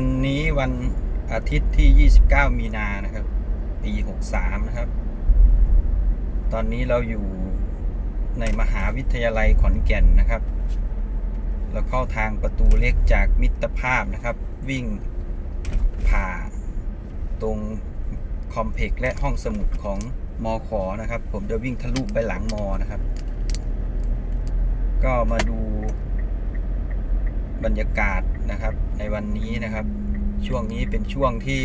วันนี้วันอาทิตย์ที่ 29 มีนานะครับ ปี 63 นะครับ ตอนนี้เราอยู่ในมหาวิทยาลัยขอนแก่นนะครับ เราเข้าทางประตูเล็กจากมิตรภาพนะครับ วิ่งผ่าตรงคอมเพล็กซ์และห้องสมุดของมอขอนะครับ ผมจะวิ่งทะลุไปหลังมอนะครับ ก็มาดู บรรยากาศนะครับ ในวันนี้นะครับ ช่วงนี้เป็นช่วงที่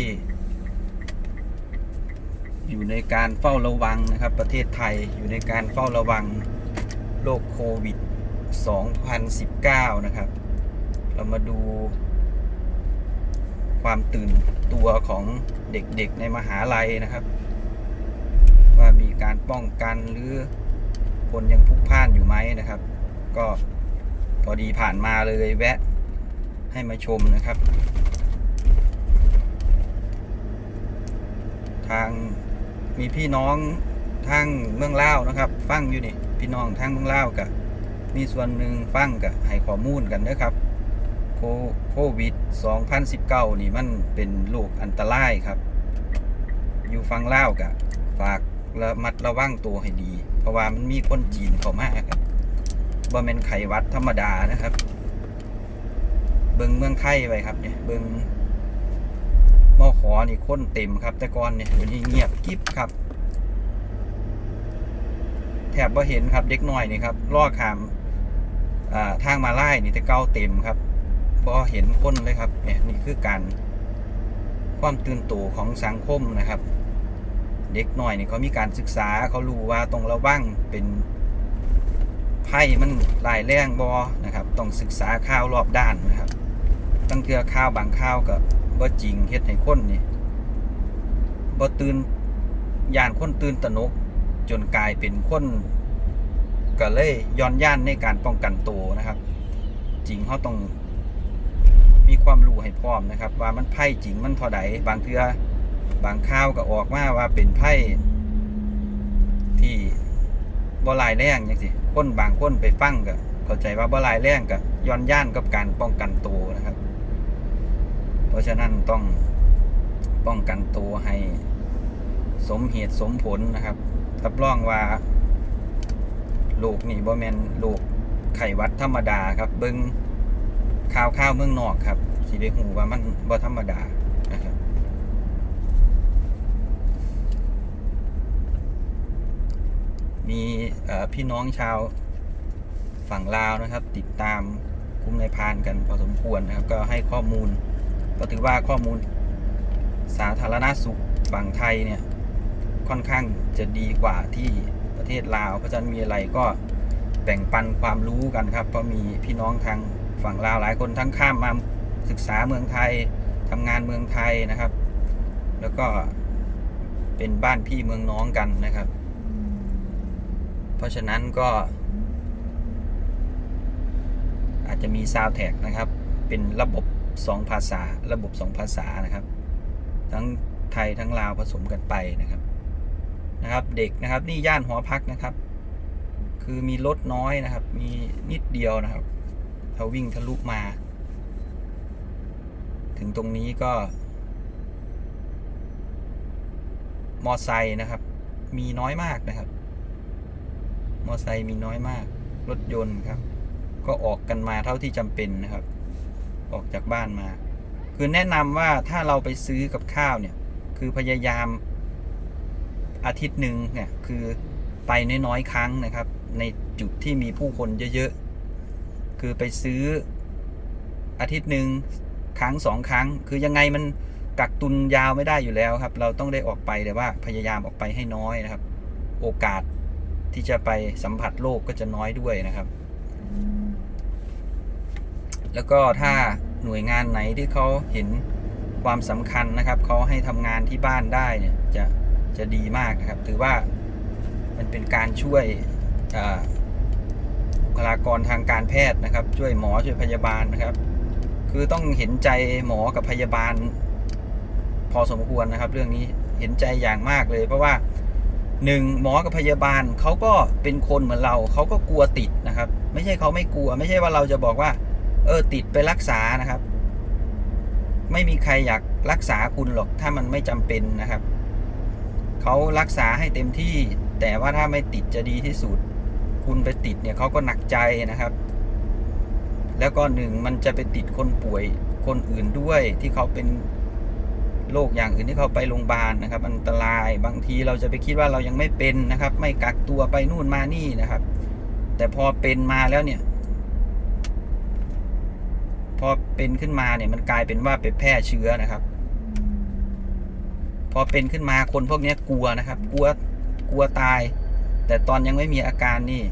อยู่ในการเฝ้าระวังนะครับ ประเทศไทยอยู่ในการเฝ้าระวังโรคโควิด 2019 นะครับ เรามาดูความตื่นตัวของเด็กๆในมหาลัยนะครับ ว่ามีการป้องกันหรือคนยังพุกพล่านอยู่ไหมนะครับ ก็ พอดีผ่านมาเลยแวะ ให้มาชมนะครับ ทางมีพี่น้องทางเมืองล่าวนะครับ ฟังอยู่นี่ พี่น้องทางเมืองล่าวกับมีส่วนหนึ่งฟังกับให้ข้อมูลกันนะครับโควิด 2019 นี่มันเป็นโรคอันตรายครับ อยู่ฟังเล่ากับฝากระมัดระวังตัวให้ดี เพราะว่ามันมีคนจีนเข้ามาครับ บ่แมนไขวัดธรรมดานะครับ เบิงเมืองไทยไปครับเนี่ยเบิงมอขอนี่คนเต็มครับ แต่ก่อนเนี่ยวันนี้เงียบกิ๊บครับ แถบว่าเห็นครับเด็กหน้อยนี่ครับล่อขามาทางมาไล่นี่แต่เก้าเต็มครับบ่เห็นคนเลยครับเนี่ยนี่คือการความตื่นตัวของสังคมนะครับ เด็กหน้อยนี่เขามีการศึกษาเขารู้ว่าตรงระวังเป็น ไพ่มันลายแรงบอนะครับต้องศึกษาข่าวรอบด้านนะครับ ตั้งเทือข่าวบางข่าวก็บ่จริงเฮ็ดให้คนนี่บ่ตื่นย่านคนตื่นตระหนก จนกลายเป็นคนก็เลยย้อนย่านในการป้องกันตัวนะครับ จริงเขาต้องมีความรู้ให้พร้อมนะครับ ว่ามันไพ่จริงมันเท่าใดบางเทือบางข่าวก็ออกมาว่าเป็นไพ่ที่ บ่ลายแรงจังสิคนบางคนไปฟังก็เข้าใจว่าบ่ลายแรงก็ย้อนย่านกับการป้องกันตัวนะครับ เพราะฉะนั้นต้องป้องกันตัวให้สมเหตุสมผลนะครับรับรองว่าโรคนี่บ่แมนโรคไข้หวัดธรรมดาครับ เบิ่งข่าวข่าวเมืองนอกครับสิได้ฮู้ว่ามันบ่ธรรมดานะครับ มีพี่น้องชาวฝั่งลาวนะครับ ติดตามกลุ่มนพานกันพอสมควรนะครับ ก็ให้ข้อมูลก็ถือว่าข้อมูลสาธารณสุขฝั่งไทยเนี่ยค่อนข้างจะดีกว่าที่ประเทศลาว เพราะฉะนั้นมีอะไรก็แบ่งปันความรู้กันครับ เพราะมีพี่น้องทางฝั่งลาวหลายคนทั้งข้ามมาศึกษาเมืองไทยทำงานเมืองไทยนะครับ แล้วก็เป็นบ้านพี่เมืองน้องกันนะครับ เพราะฉะนั้นก็ อาจจะมีซาวแท็กนะครับ เป็นระบบ 2 ภาษา ระบบ 2 ภาษานะครับ ทั้งไทยทั้งลาวผสมกันไปนะครับนะครับ เด็กนะครับนี่ย่านหอพักนะครับ คือมีรถน้อยนะครับ มีนิดเดียวนะครับเขาวิ่งทะลุมา ถึงตรงนี้ก็ มอไซค์นะครับ มีน้อยมากนะครับ มอไซค์มีน้อยมาก รถยนต์ครับ ก็ออกกันมาเท่าที่จำเป็นนะครับ ออกจากบ้านมา คือแนะนำว่าถ้าเราไปซื้อกับข้าวเนี่ย คือพยายามอาทิตย์หนึ่งเนี่ยคือไปน้อยๆครั้งนะครับ ในจุดที่มีผู้คนเยอะๆ คือไปซื้ออาทิตย์หนึ่งครั้งสองครั้ง คือยังไงมันกักตุนยาวไม่ได้อยู่แล้วครับ เราต้องได้ออกไปแต่ว่าพยายามออกไปให้น้อยนะครับ โอกาส ที่จะไปสัมผัสโลกก็จะน้อยด้วยนะครับ แล้วก็ถ้าหน่วยงานไหนที่เขาเห็นความสำคัญนะครับเขาให้ทำงานที่บ้านได้เนี่ยจะจะดีมากนะครับ ถือว่ามันเป็นการช่วยอ่าบุคลากรทางการแพทย์นะครับ ช่วยหมอช่วยพยาบาลนะครับ คือต้องเห็นใจหมอกับพยาบาล พอสมควรนะครับ เรื่องนี้เห็นใจอย่างมากเลย เพราะว่า หนึ่งหมอกับพยาบาลเขาก็เป็นคนเหมือนเราเขาก็กลัวติดนะครับ ไม่ใช่เขาไม่กลัว ไม่ใช่ว่าเราจะบอกว่า เออติดไปรักษานะครับ ไม่มีใครอยากรักษาคุณหรอกถ้ามันไม่จำเป็นนะครับเขารักษาให้เต็มที่ แต่ว่าถ้าไม่ติดจะดีที่สุด คุณไปติดเนี่ยเขาก็หนักใจนะครับ แล้วก็หนึ่งมันจะไปติดคนป่วยคนอื่นด้วยที่เขาเป็น โรคอย่างอื่นที่เขาไปโรงพยาบาลนะครับ อันตรายบางทีเราจะไปคิดว่าเรายังไม่เป็นนะครับ ไม่กักตัวไปนู่นมานี่นะครับ แต่พอเป็นมาแล้วเนี่ย พอเป็นขึ้นมาเนี่ยมันกลายเป็นว่าไปแพร่เชื้อนะครับ พอเป็นขึ้นมาคนพวกนี้กลัวนะครับ กลัวกลัวตาย แต่ตอนยังไม่มีอาการนี่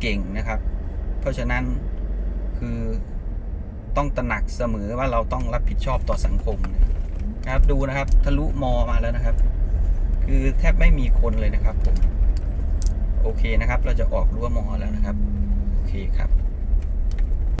เก่งนะครับ เพราะฉะนั้นคือต้องตระหนักเสมอว่าเราต้องรับผิดชอบต่อสังคม นะครับ ดูนะครับทะลุมอมาแล้วนะครับ คือแทบไม่มีคนเลยนะครับผมโอเคนะครับ เราจะออกรั้วมอแล้วนะครับ โอเคครับ